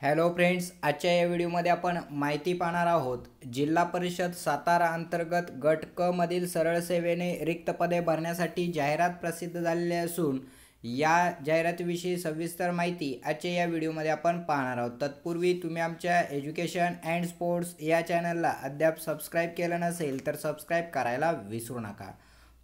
Hello friends आजच्या या व्हिडिओमध्ये आपण माहिती पाहणार आहोत जिल्हा परिषद सातारा अंतर्गत गट क मधील सरळ सेवेने रिक्त पदे भरण्यासाठी जाहिरात प्रसिद्ध झालेली असून या जाहिरातीविषयी सविस्तर माहिती आजच्या या व्हिडिओमध्ये आपण पाहणार आहोत. तत्पूर्वी तुम्ही आमच्या एज्युकेशन अँड स्पोर्ट्स या चॅनलला अद्याप सबस्क्राईब केलं नसेल तर सबस्क्राईब करायला विसरू नका.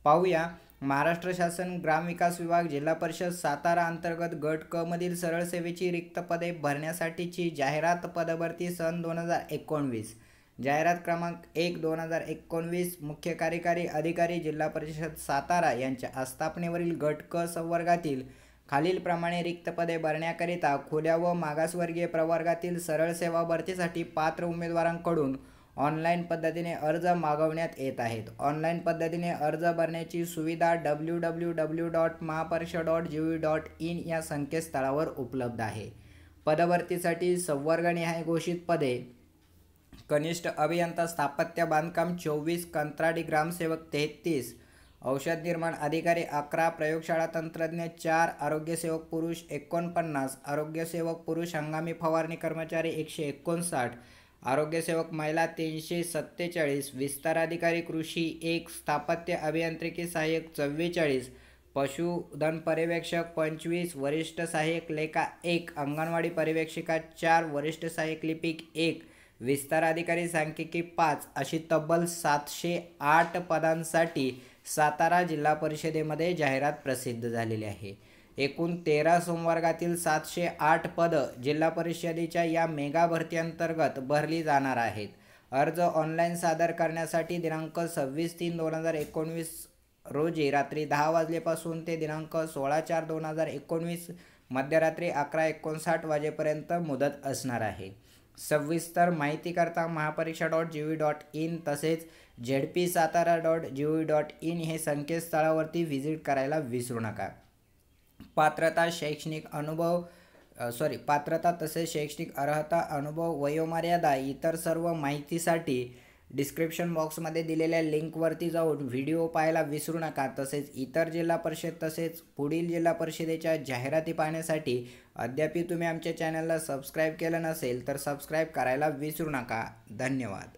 पाहूया महाराष्ट्र शासन ग्रामविकास विभाग जिल्हा परिषद सातारा अंतर्गत गट क मधील सरळ सेवेची रिक्त पदे भरण्यासाठीची जाहिरात पदभरती सन दोन हजार एकोणवीस. जाहिरात क्रमांक एक दोन हजार एकोणवीस मुख्य कार्यकारी अधिकारी जिल्हा परिषद सातारा यांच्या आस्थापनेवरील गट क संवर्गातील खालीलप्रमाणे रिक्त पदे भरण्याकरिता खुल्या व मागासवर्गीय प्रवर्गातील सरळ सेवा भरतीसाठी पात्र उमेदवारांकडून ऑनलाईन पद्धतीने अर्ज मागवण्यात येत आहेत. ऑनलाईन पद्धतीने अर्ज भरण्याची सुविधा W W W dot Mahaparishad dot G V dot in या संकेतस्थळावर उपलब्ध आहे. पदभरतीसाठी संवर्गनिहाय घोषित पदे. कनिष्ठ अभियंता स्थापत्य बांधकाम चोवीस कंत्राटी ग्रामसेवक तेहतीस औषध निर्माण अधिकारी अकरा प्रयोगशाळा तंत्रज्ञ चार आरोग्यसेवक पुरुष एकोणपन्नास आरोग्यसेवक पुरुष हंगामी फवारणी कर्मचारी एकशे एकोणसाठ आरोग्यसेवक महिला तीनशे सत्तेचाळीस विस्ताराधिकारी कृषी एक स्थापत्य अभियांत्रिकी सहाय्यक चव्वेचाळीस पशुधन पर्यवेक्षक पंचवीस वरिष्ठ सहाय्यक लेखा एक अंगणवाडी पर्यवेक्षिका चार वरिष्ठ सहाय्यक लिपिक एक विस्तार अधिकारी सांख्यिकी पाच अशी तब्बल सातशे आठ पदांसाठी सातारा जिल्हा परिषदेमध्ये जाहिरात प्रसिद्ध झालेली आहे. एकूण तेरा संवर्गातील सातशे आठ पदं जिल्हा परिषदेच्या या मेगा भरतीअंतर्गत भरली जाणार आहेत. अर्ज ऑनलाईन सादर करण्यासाठी दिनांक सव्वीस तीन दोन हजार एकोणवीस रोजी रात्री दहा वाजलेपासून ते दिनांक सोळा चार दोन हजार एकोणवीस मध्यरात्री अकरा एकोणसाठ वाजेपर्यंत मुदत असणार आहे. सविस्तर माहितीकरता Mahapariksha dot G V dot in तसेच Z P Satara dot G V dot in हे संकेतस्थळावरती व्हिजिट करायला विसरू नका. पात्रता शैक्षणिक अनुभव सॉरी पात्रता तसेच शैक्षणिक अर्हता अनुभव वयोमर्यादा इतर सर्व माहितीसाठी डिस्क्रिप्शन बॉक्समध्ये दिलेल्या लिंकवरती जाऊन व्हिडिओ पाहायला विसरू नका. तसेच इतर जिल्हा परिषद तसेच पुढील जिल्हा परिषदेच्या जाहिराती पाहण्यासाठी अद्याप तुम्ही आमच्या चॅनलला सबस्क्राईब केलं नसेल तर सबस्क्राईब करायला विसरू नका. धन्यवाद.